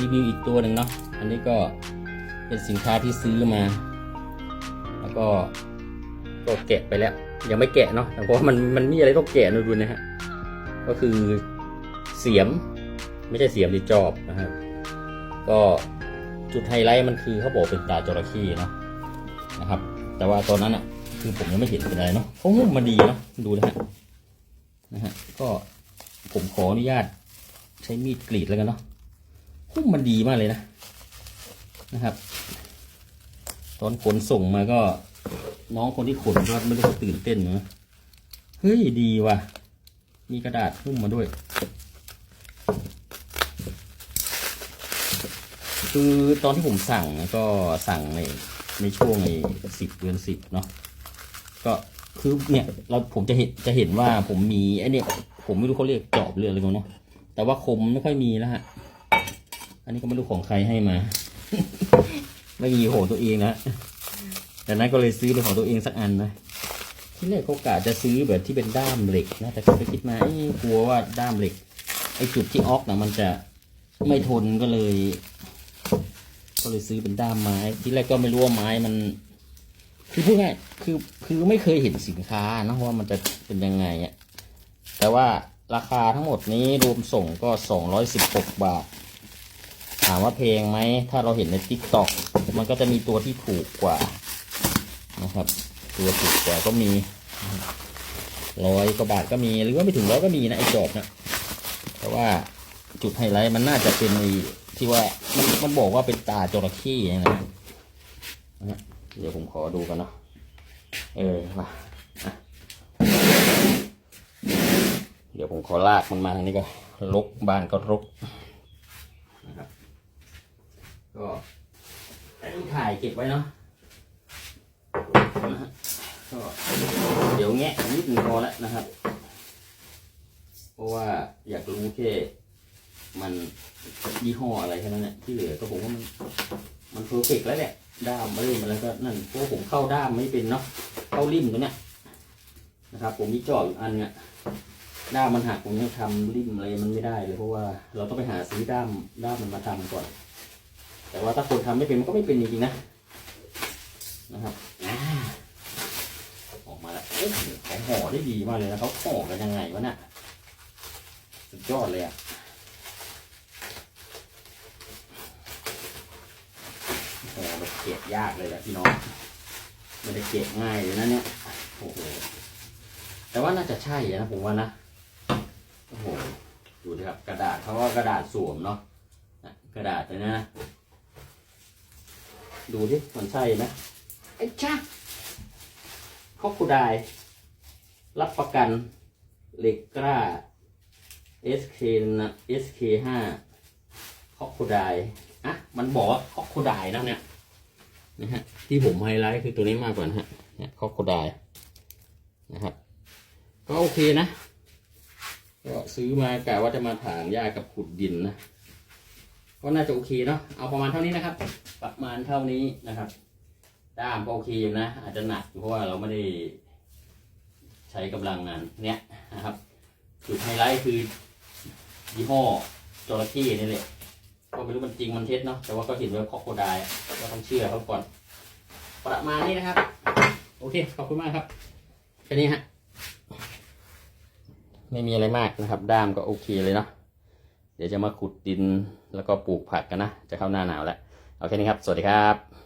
รีวิวอีกตัวหนึ่งเนาะอันนี้ก็เป็นสินค้าที่ซื้อมา แล้วก็ก็แกะไปแล้ว ยังไม่แกะเนาะแต่เพราะว่ามันมันมีอะไรต้องแกะนะดูนะฮะก็คือเสียมไม่ใช่เสียมดิจอบนะครับ ก็จุดไฮไลท์มันคือเขาบอกเป็นตาจระเข้เนาะนะครับ แต่ว่าตอนนั้นอะคือผมยังไม่เห็นเป็นอะไรเนาะเขาหุ้มมาดีเนาะดูนะฮะนะฮะก็ผมขออนุญาตใช้มีดกรีดแล้วกันเนาะ หุ้มมันดีมากเลยนะนะครับ ตอนขนส่งมาก็ น้องคนที่ขนก็ไม่รู้เขาตื่นเต้นเนาะเฮ้ยดีว่ะ มีกระดาษหุ้มมาด้วย คือตอนที่ผมสั่งก็สั่งในในช่วงในสิบเดือนสิบเนาะก็คือเนี่ยเราผมจะเห็นจะเห็นว่าผมมีไอเนี่ยผมไม่รู้เขาเรียกจอบเรืออะไรกันเนาะแต่ว่าคมไม่ค่อยมีแล้วฮะ อันนี้ก็ไม่รู้ของใครให้มา ไม่มีของตัวเองนะแต่นั้นก็เลยซื้อเป็นของตัวเองสักอันนะที่แรกเขากะจะซื้อแบบที่เป็นด้ามเหล็กนะแต่คิดไปคิดมาเอ้กลัวว่าด้ามเหล็กไอ้จุดที่ออกนะมันจะไม่ทนก็เลย ก็เลยซื้อเป็นด้ามไม้ ที่แรกก็ไม่รู้ว่าไม้มัน คือพูดง่ายคือคือไม่เคยเห็นสินค้านะว่ามันจะเป็นยังไงอะแต่ว่าราคาทั้งหมดนี้รวมส่งก็สองร้อยสิบหกบาท ถามว่าเพลงไหม ถ้าเราเห็นในทิกตอกมันก็จะมีตัวที่ถูกกว่านะครับ ตัวถูกกว่าก็มีร้อยกว่าบาทก็มีหรือว่าไม่ถึงร้อยก็มีนะไอ้จอบนะแต่ว่าจุดไฮไลท์มันน่าจะเป็นที่ว่ามันมันบอกว่าเป็นตาจระเข้นะนะเดี๋ยวผมขอดูกันเนาะเออมาเดี๋ยวผมขอลากมันมาทางนี้ก็รกบ้านก็รก ก็ถ่ายเก็บไว้เนาะก็เดี๋ยวแงะนิดหนึ่งพอแล้วนะครับ เพราะว่าอยากรู้แค่มันยี่ห้ออะไรแค่นั้นแหละที่เหลือก็ผมว่ามันมันเพอร์เฟกแล้วแหละด้ามอะไรมาแล้วก็นั่นเพราะผมเข้าด้ามไม่เป็นเนาะเข้าริมตัวเนี้ยนะครับ ผมมีจอบอยู่อันเนี้ยด้ามมันหักผมยังทำริมอะไรมันไม่ได้เลยเพราะว่าเราต้องไปหาซื้อด้ามด้ามมันมาทำก่อน แต่ว่าถ้าคนทำไม่เป็นมันก็ไม่เป็นจริงๆนะนะครับออกมาแล้วเอ๊ะเขาห่อได้ดีมากเลยนะเขาห่อกันยังไงวะเนี่ยสุดยอดเลยอะห่อแบบเก็บยากเลยแหละพี่น้องไม่ได้เก็บง่ายเลยนะเนี่ยโอ้โหแต่ว่าน่าจะใช่นะผมว่านะโอ้โหดูดิครับกระดาษเขาว่ากระดาษสวมเนาะกระดาษเลยนะ ดูดิมันใช่ไหมไอ้จ้าคอกคูไดรับประกันเหล็กกล้า SK นะ SK ห้าคอกคูไดอะมันบอกว่าคอกคูไดนะเนี่ยนะฮะที่ผมไฮไลท์คือตัวนี้มากกว่านะฮะเนี่ยคอกคูไดนะครับก็โอเคนะ ก็ซื้อมากะว่าจะมาถางหญ้ากับขุดดินนะ ก็น่าจะโอเคเนาะเอาประมาณเท่านี้นะครับ ประมาณเท่านี้นะครับด้ามก็โอเคอยู่นะ อาจจะหนักเพราะว่าเราไม่ได้ใช้กำลังงานเนี้ยนะครับ จุดไฮไลท์คือยี่ห้อจระเข้นี่แหละก็ไม่รู้มันจริงมันเท็จเนาะแต่ว่าก็เห็นว่าคอกโคไดายก็ต้องเชื่อเขาก่อน ประมาณนี้นะครับ โอเคขอบคุณมากครับแค่นี้ฮะไม่มีอะไรมากนะครับ ด้ามก็โอเคเลยเนาะ เดี๋ยวจะมาขุดดินแล้วก็ปลูกผักกันนะ จะเข้าหน้าหนาวแล้ว โอเคนี้ครับ สวัสดีครับ